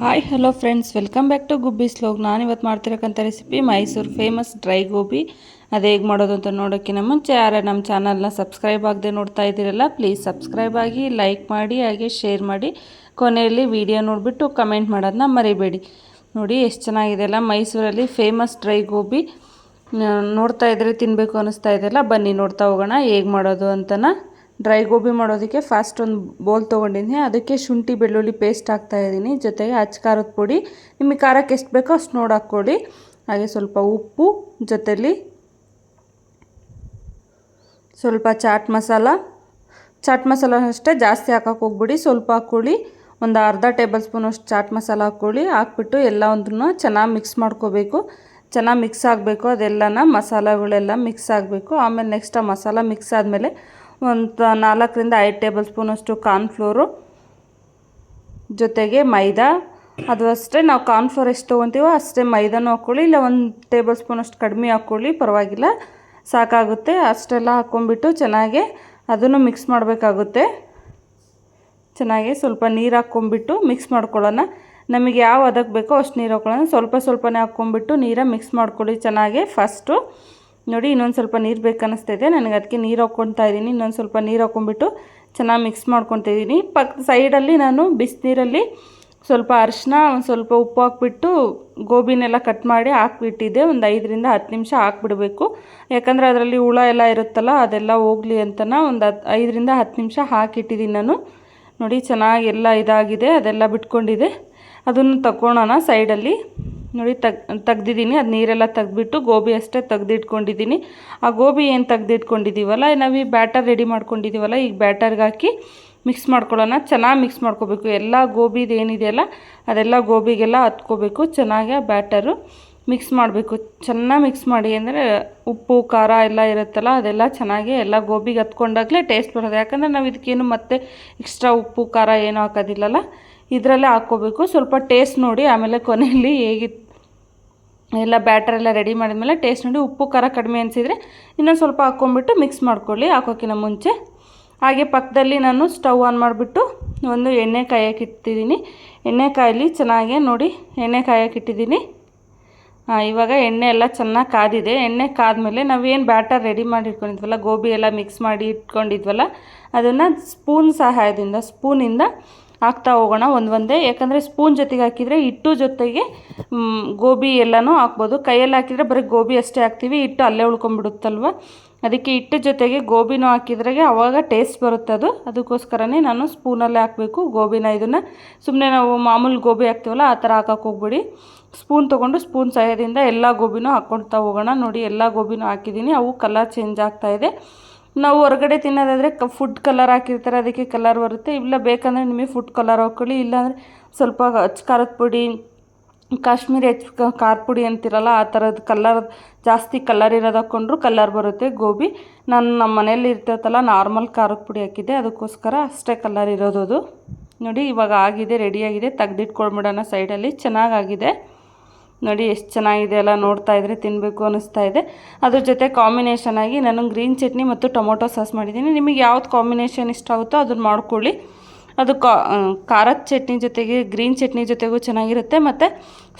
Hi hello friends welcome back to Gubbi vlog ನಾನು ಇವತ್ತು ಮಾಡ್ತಿರೋಕ್ಕಂಥ recipe Mysuru famous dry gobi ಅದು ಹೇಗೆ ಮಾಡೋದು ಅಂತ ನೋಡೋಕ್ಕಿಂತ ಮುಂಚೆ ಯಾರೇ ನಮ್ಮ ಚಾನಲ್ನ ಸಬ್ಸ್ಕ್ರೈಬ್ ಆಗದೆ ನೋಡ್ತಾ ಇದ್ದೀರಲ್ಲ ಪ್ಲೀಸ್ ಸಬ್ಸ್ಕ್ರೈಬ್ ಆಗಿ ಲೈಕ್ ಮಾಡಿ, ಹಾಗೆ ಶೇರ್ ಮಾಡಿ. ಕೊನೆಯಲ್ಲಿ ವಿಡಿಯೋ ನೋಡಿಬಿಟ್ಟು ಕಮೆಂಟ್ ಮಾಡೋದನ್ನ ಮರಿಬೇಡಿ. ನೋಡಿ, ಎಷ್ಟು ಚೆನ್ನಾಗಿದೆ ಅಲ್ಲ, ಮೈಸೂರಲ್ಲಿ ಫೇಮಸ್ ಡ್ರೈ ಗೋಬಿ ನೋಡ್ತಾ ಇದ್ರೆ ತಿನ್ನಬೇಕು ಅನ್ನಿಸ್ತಾ ಇದೆಯಲ್ಲ ಬನ್ನಿ ನೋಡ್ತಾ ಹೋಗೋಣ, ಹೇಗೆ ಮಾಡೋದು ಅಂತನ. ಡ್ರೈ ಗೋಬಿ ಮಾಡೋದಕ್ಕೆ ಫಸ್ಟ್ ಒಂದು ಬೌಲ್ ತೊಗೊಂಡಿದ್ದೀನಿ ಅದಕ್ಕೆ ಶುಂಠಿ, ಬೆಳ್ಳುಳ್ಳಿ ಪೇಸ್ಟ್ ಹಾಕ್ತಾ ಇದ್ದೀನಿ. ಜೊತೆಗೆ ಅಚ್ಚ ಖಾರದ ಪುಡಿ. ನಿಮಗೆ ಖಾರಕ್ಕೆ ಎಷ್ಟು ಬೇಕೋ ಅಷ್ಟು ನೋಡಿ ಹಾಕ್ಕೊಳ್ಳಿ. ಹಾಗೆ ಸ್ವಲ್ಪ ಉಪ್ಪು ಜೊತೆಯಲ್ಲಿ ಸ್ವಲ್ಪ ಚಾಟ್ ಮಸಾಲ. ಚಾಟ್ ಮಸಾಲ ಅಷ್ಟೇ ಜಾಸ್ತಿ ಹಾಕೋಕೆ ಹೋಗ್ಬಿಡಿ. ಸ್ವಲ್ಪ ಹಾಕ್ಕೊಳ್ಳಿ. ಒಂದು ಅರ್ಧ ಟೇಬಲ್ ಸ್ಪೂನ್ ಅಷ್ಟು ಚಾಟ್ ಮಸಾಲ ಹಾಕ್ಕೊಳ್ಳಿ. ಹಾಕ್ಬಿಟ್ಟು ಎಲ್ಲ ಒಂದನ್ನು ಚೆನ್ನಾಗಿ ಮಿಕ್ಸ್ ಮಾಡ್ಕೋಬೇಕು. ಚೆನ್ನಾಗಿ ಮಿಕ್ಸ್ ಆಗಬೇಕು. ಅದೆಲ್ಲನ ಮಸಾಲಗಳೆಲ್ಲ ಮಿಕ್ಸ್ ಆಗಬೇಕು. ಆಮೇಲೆ ನೆಕ್ಸ್ಟ್ ಆ ಮಸಾಲ ಮಿಕ್ಸ್ ಆದಮೇಲೆ ಒಂದು ನಾಲ್ಕರಿಂದ ಐದು ಟೇಬಲ್ ಸ್ಪೂನಷ್ಟು ಕಾರ್ನ್ಫ್ಲೋರು, ಜೊತೆಗೆ ಮೈದಾ. ಅದು ಅಷ್ಟೇ, ನಾವು ಕಾರ್ನ್ಫ್ಲೋರ್ ಎಷ್ಟು ತೊಗೊತೀವೋ ಅಷ್ಟೇ ಮೈದಾನೂ ಹಾಕ್ಕೊಳ್ಳಿ, ಇಲ್ಲ ಒಂದು ಟೇಬಲ್ ಸ್ಪೂನಷ್ಟು ಕಡಿಮೆ ಹಾಕ್ಕೊಳ್ಳಿ, ಪರವಾಗಿಲ್ಲ, ಸಾಕಾಗುತ್ತೆ. ಅಷ್ಟೆಲ್ಲ ಹಾಕ್ಕೊಂಡ್ಬಿಟ್ಟು ಚೆನ್ನಾಗಿ ಅದನ್ನು ಮಿಕ್ಸ್ ಮಾಡಬೇಕಾಗುತ್ತೆ. ಚೆನ್ನಾಗಿ ಸ್ವಲ್ಪ ನೀರು ಹಾಕ್ಕೊಂಬಿಟ್ಟು ಮಿಕ್ಸ್ ಮಾಡ್ಕೊಳ್ಳೋಣ. ನಮಗೆ ಯಾವ ಅದಕ್ಕೆ ಬೇಕೋ ಅಷ್ಟು ನೀರು ಹಾಕ್ಕೊಳ್ಳೋಣ. ಸ್ವಲ್ಪ ಸ್ವಲ್ಪನೇ ಹಾಕ್ಕೊಂಬಿಟ್ಟು ನೀರ ಮಿಕ್ಸ್ ಮಾಡ್ಕೊಳ್ಳಿ ಚೆನ್ನಾಗಿ. ಫಸ್ಟು ನೋಡಿ, ಇನ್ನೊಂದು ಸ್ವಲ್ಪ ನೀರು ಬೇಕನ್ನಿಸ್ತಿದೆ ನನಗೆ ಅದಕ್ಕೆ ನೀರು ಹಾಕ್ಕೊತಾ ಇದ್ದೀನಿ. ಇನ್ನೊಂದು ಸ್ವಲ್ಪ ನೀರು ಹಾಕ್ಕೊಂಬಿಟ್ಟು ಚೆನ್ನಾಗಿ ಮಿಕ್ಸ್ ಮಾಡ್ಕೊತಾ ಇದ್ದೀನಿ. ಪಕ್ಕ ಸೈಡಲ್ಲಿ ನಾನು ಬಿಸಿನೀರಲ್ಲಿ ಸ್ವಲ್ಪ ಅರಿಶಿನ, ಒಂದು ಸ್ವಲ್ಪ ಉಪ್ಪು ಹಾಕ್ಬಿಟ್ಟು ಗೋಬಿನೆಲ್ಲ ಕಟ್ ಮಾಡಿ ಹಾಕ್ಬಿಟ್ಟಿದ್ದೆ. ಒಂದು ಐದರಿಂದ ಹತ್ತು ನಿಮಿಷ ಹಾಕ್ಬಿಡಬೇಕು. ಯಾಕಂದರೆ ಅದರಲ್ಲಿ ಹುಳ ಎಲ್ಲ ಇರುತ್ತಲ್ಲ, ಅದೆಲ್ಲ ಹೋಗಲಿ ಅಂತನ ಒಂದು ಹತ್ತು ಐದರಿಂದ ಹತ್ತು ನಿಮಿಷ ಹಾಕಿಟ್ಟಿದ್ದೀನಿ ನಾನು. ನೋಡಿ, ಚೆನ್ನಾಗಿ ಎಲ್ಲ ಇದಾಗಿದೆ. ಅದೆಲ್ಲ ಬಿಟ್ಕೊಂಡಿದೆ. ಅದನ್ನು ತಗೊಳ್ಳೋಣ ಸೈಡಲ್ಲಿ. ನೋಡಿ, ತಗ್, ತೆಗ್ದಿದ್ದೀನಿ. ಅದು ನೀರೆಲ್ಲ ತೆಗೆದ್ಬಿಟ್ಟು ಗೋಬಿ ಅಷ್ಟೇ ತೆಗ್ದಿಟ್ಕೊಂಡಿದ್ದೀನಿ. ಆ ಗೋಬಿ ಏನು ತೆಗ್ದಿಟ್ಕೊಂಡಿದ್ದೀವಲ್ಲ ನಾವು ಈ ಬ್ಯಾಟರ್ ರೆಡಿ ಮಾಡ್ಕೊಂಡಿದ್ದೀವಲ್ಲ ಈಗ ಬ್ಯಾಟರ್ಗೆ ಹಾಕಿ ಮಿಕ್ಸ್ ಮಾಡ್ಕೊಳ್ಳೋಣ. ಚೆನ್ನಾಗಿ ಮಿಕ್ಸ್ ಮಾಡ್ಕೋಬೇಕು. ಎಲ್ಲ ಗೋಬಿದು ಏನಿದೆಯಲ್ಲ ಅದೆಲ್ಲ ಗೋಬಿಗೆಲ್ಲ ಹತ್ಕೋಬೇಕು. ಚೆನ್ನಾಗಿ ಆ ಬ್ಯಾಟರು ಮಿಕ್ಸ್ ಮಾಡಬೇಕು. ಚೆನ್ನಾಗಿ ಮಿಕ್ಸ್ ಮಾಡಿ ಅಂದರೆ ಉಪ್ಪು, ಖಾರ ಎಲ್ಲ ಇರುತ್ತಲ್ಲ, ಅದೆಲ್ಲ ಚೆನ್ನಾಗಿ ಎಲ್ಲ ಗೋಬಿಗೆ ಹತ್ಕೊಂಡಾಗಲೇ ಟೇಸ್ಟ್ ಬರೋದು ಯಾಕಂದರೆ ನಾವು ಇದಕ್ಕೇನು ಮತ್ತೆ ಎಕ್ಸ್ಟ್ರಾ ಉಪ್ಪು, ಖಾರ ಏನೂ ಹಾಕೋದಿಲ್ಲಲ್ಲ, ಇದರಲ್ಲೇ ಹಾಕ್ಕೋಬೇಕು. ಸ್ವಲ್ಪ ಟೇಸ್ಟ್ ನೋಡಿ, ಆಮೇಲೆ ಕೊನೆಯಲ್ಲಿ ಹೇಗಿತ್ತು ಎಲ್ಲ ಬ್ಯಾಟರ್ ಎಲ್ಲ ರೆಡಿ ಮಾಡಿದ್ಮೇಲೆ ಟೇಸ್ಟ್ ನೋಡಿ ಉಪ್ಪು, ಖಾರ ಕಡಿಮೆ ಅನಿಸಿದರೆ ಇನ್ನೊಂದು ಸ್ವಲ್ಪ ಹಾಕ್ಕೊಂಬಿಟ್ಟು ಮಿಕ್ಸ್ ಮಾಡ್ಕೊಳ್ಳಿ ಹಾಕೋಕ್ಕಿಂತ ಮುಂಚೆ. ಹಾಗೆ ಪಕ್ಕದಲ್ಲಿ ನಾನು ಸ್ಟವ್ ಆನ್ ಮಾಡಿಬಿಟ್ಟು ಒಂದು ಎಣ್ಣೆ ಕಾಯಕ್ಕೆ ಇಟ್ಟಿದ್ದೀನಿ. ಎಣ್ಣೆ ಕಾಯಲಿ ಚೆನ್ನಾಗಿ ನೋಡಿ ಎಣ್ಣೆ ಕಾಯಕ್ಕೆ ಇಟ್ಟಿದ್ದೀನಿ. ಇವಾಗ ಎಣ್ಣೆ ಎಲ್ಲ ಚೆನ್ನಾಗಿ ಕಾದಿದೆ. ಎಣ್ಣೆ ಕಾದಮೇಲೆ ನಾವೇನು ಬ್ಯಾಟರ್ ರೆಡಿ ಮಾಡಿ ಇಟ್ಕೊಂಡಿದ್ವಲ್ಲ ಗೋಬಿ ಎಲ್ಲ ಮಿಕ್ಸ್ ಮಾಡಿ ಇಟ್ಕೊಂಡಿದ್ವಲ್ಲ, ಅದನ್ನು ಸ್ಪೂನ್ ಸಹಾಯದಿಂದ ಸ್ಪೂನಿಂದ ಹಾಕ್ತಾ ಹೋಗೋಣ ಒಂದು ಒಂದೇ. ಯಾಕಂದರೆ ಸ್ಪೂನ್ ಜೊತೆಗೆ ಹಾಕಿದರೆ ಹಿಟ್ಟು ಜೊತೆಗೆ ಗೋಬಿ ಎಲ್ಲನೂ ಹಾಕ್ಬೋದು. ಕೈಯಲ್ಲಿ ಹಾಕಿದರೆ ಬರೀ ಗೋಬಿ ಅಷ್ಟೇ ಹಾಕ್ತೀವಿ. ಹಿಟ್ಟು ಅಲ್ಲೇ ಉಳ್ಕೊಂಬಿಡುತ್ತಲ್ವ ಅದಕ್ಕೆ ಹಿಟ್ಟು ಜೊತೆಗೆ ಗೋಬಿನೂ ಹಾಕಿದ್ರಾಗೆ ಅವಾಗ ಟೇಸ್ಟ್ ಬರುತ್ತೆ ಅದು. ಅದಕ್ಕೋಸ್ಕರನೇ ನಾನು ಸ್ಪೂನಲ್ಲೇ ಹಾಕಬೇಕು ಗೋಬಿನ ಇದನ್ನು. ಸುಮ್ಮನೆ ನಾವು ಮಾಮೂಲಿ ಗೋಬಿ ಹಾಕ್ತೀವಲ್ಲ, ಆ ಥರ ಹಾಕಕ್ಕೆ ಹೋಗ್ಬಿಡಿ. ಸ್ಪೂನ್ ತೊಗೊಂಡು ಸ್ಪೂನ್ ಸಹಾಯದಿಂದ ಎಲ್ಲ ಗೋಬಿನೂ ಹಾಕ್ಕೊಳ್ತಾ ಹೋಗೋಣ. ನೋಡಿ, ಎಲ್ಲ ಗೋಬಿನೂ ಹಾಕಿದ್ದೀನಿ. ಅವು ಕಲರ್ ಚೇಂಜ್ ಆಗ್ತಾ ಇದೆ. ನಾವು ಹೊರಗಡೆ ತಿನ್ನೋದಾದರೆ ಕ ಫುಡ್ ಕಲರ್ ಹಾಕಿರ್ತಾರೆ, ಅದಕ್ಕೆ ಕಲರ್ ಬರುತ್ತೆ. ಇಲ್ಲ ಬೇಕಂದರೆ ನಿಮಗೆ ಫುಡ್ ಕಲರ್ ಹಾಕ್ಕೊಳ್ಳಿ ಇಲ್ಲಾಂದರೆ ಸ್ವಲ್ಪ ಅಚ್ಚ ಖಾರದ ಪುಡಿ, ಕಾಶ್ಮೀರಿ ಹೆಚ್ಚು ಖಾರ ಪುಡಿ ಅಂತಿರಲ್ಲ, ಆ ಥರದ ಕಲರ್ ಜಾಸ್ತಿ ಕಲರ್ ಇರೋದು ಹಾಕ್ಕೊಂಡ್ರು ಕಲರ್ ಬರುತ್ತೆ ಗೋಬಿ. ನಾನು ನಮ್ಮ ಮನೇಲಿ ಇರ್ತೈತಲ್ಲ ನಾರ್ಮಲ್ ಖಾರದ ಪುಡಿ ಹಾಕಿದ್ದೆ, ಅದಕ್ಕೋಸ್ಕರ ಅಷ್ಟೇ ಕಲರ್ ಇರೋದು ಅದು. ನೋಡಿ, ಇವಾಗ ಆಗಿದೆ ರೆಡಿಯಾಗಿದೆ ತೆಗ್ದಿಟ್ಕೊಳ್ಬಿಡೋಣ ಸೈಡಲ್ಲಿ ಚೆನ್ನಾಗಾಗಿದೆ. ನೋಡಿ ಎಷ್ಟು ಚೆನ್ನಾಗಿದೆ ಅಲ್ಲ ನೋಡ್ತಾ ಇದ್ರೆ ತಿನ್ನಬೇಕು ಅನಿಸ್ತಾ ಇದೆ. ಅದ್ರ ಜೊತೆ ಕಾಂಬಿನೇಷನ್ ಆಗಿ ನಾನು ಗ್ರೀನ್ ಚಟ್ನಿ ಮತ್ತು ಟೊಮೊಟೊ ಸಾಸ್ ಮಾಡಿದ್ದೀನಿ. ನಿಮಗೆ ಯಾವ್ದು ಕಾಂಬಿನೇಷನ್ ಇಷ್ಟ ಆಗುತ್ತೋ ಅದನ್ನು ಮಾಡ್ಕೊಳ್ಳಿ. ಅದು ಖಾರದ ಚಟ್ನಿ ಜೊತೆಗೆ ಗ್ರೀನ್ ಚಟ್ನಿ ಜೊತೆಗೂ ಚೆನ್ನಾಗಿರುತ್ತೆ, ಮತ್ತು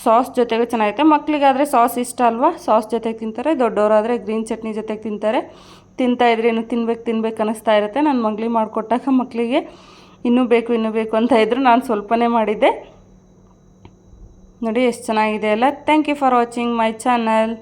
ಸಾಸ್ ಜೊತೆಗೂ ಚೆನ್ನಾಗಿರುತ್ತೆ. ಮಕ್ಕಳಿಗಾದರೆ ಸಾಸ್ ಇಷ್ಟ ಅಲ್ವಾ? ಸಾಸ್ ಜೊತೆಗೆ ತಿಂತಾರೆ ದೊಡ್ಡವರಾದರೆ ಗ್ರೀನ್ ಚಟ್ನಿ ಜೊತೆಗೆ ತಿಂತಾರೆ. ತಿಂತಾ ಇದ್ರೆ ಇನ್ನು ತಿನ್ಬೇಕು ತಿನ್ಬೇಕು ಅನ್ನಿಸ್ತಾ ಇರುತ್ತೆ. ನನ್ನ ಮಗಳಿಗೆ ಮಾಡಿಕೊಟ್ಟಾಗ ಮಕ್ಕಳಿಗೆ ಇನ್ನೂ ಬೇಕು ಇನ್ನೂ ಬೇಕು ಅಂತ ಇದ್ದರು ನಾನು ಸ್ವಲ್ಪನೇ ಮಾಡಿದ್ದೆ. ನೋಡಿ ಎಷ್ಟು ಚೆನ್ನಾಗಿದೆ ಅಲ್ಲ thank you for watching my channel